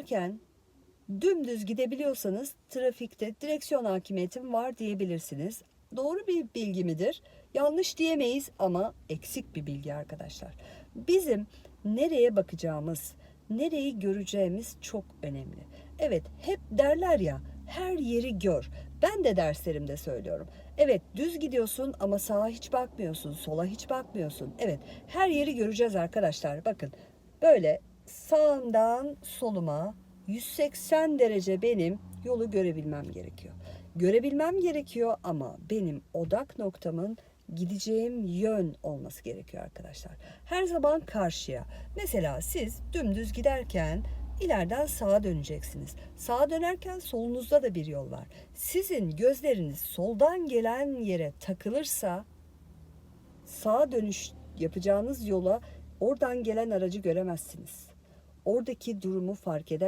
giderken dümdüz gidebiliyorsanız trafikte direksiyon hakimiyetim var diyebilirsiniz. Doğru bir bilgi midir? Yanlış diyemeyiz ama eksik bir bilgi arkadaşlar. Bizim nereye bakacağımız, nereyi göreceğimiz çok önemli. Evet hep derler ya her yeri gör. Ben de derslerimde söylüyorum. Evet düz gidiyorsun ama sağa hiç bakmıyorsun, sola hiç bakmıyorsun. Evet her yeri göreceğiz arkadaşlar. Bakın böyle sağımdan soluma 180 derece benim yolu görebilmem gerekiyor. Görebilmem gerekiyor ama benim odak noktamın gideceğim yön olması gerekiyor arkadaşlar. Her zaman karşıya. Mesela siz dümdüz giderken ileriden sağa döneceksiniz. Sağa dönerken solunuzda da bir yol var. Sizin gözleriniz soldan gelen yere takılırsa sağa dönüş yapacağınız yola oradan gelen aracı göremezsiniz. Oradaki durumu fark edemezsiniz.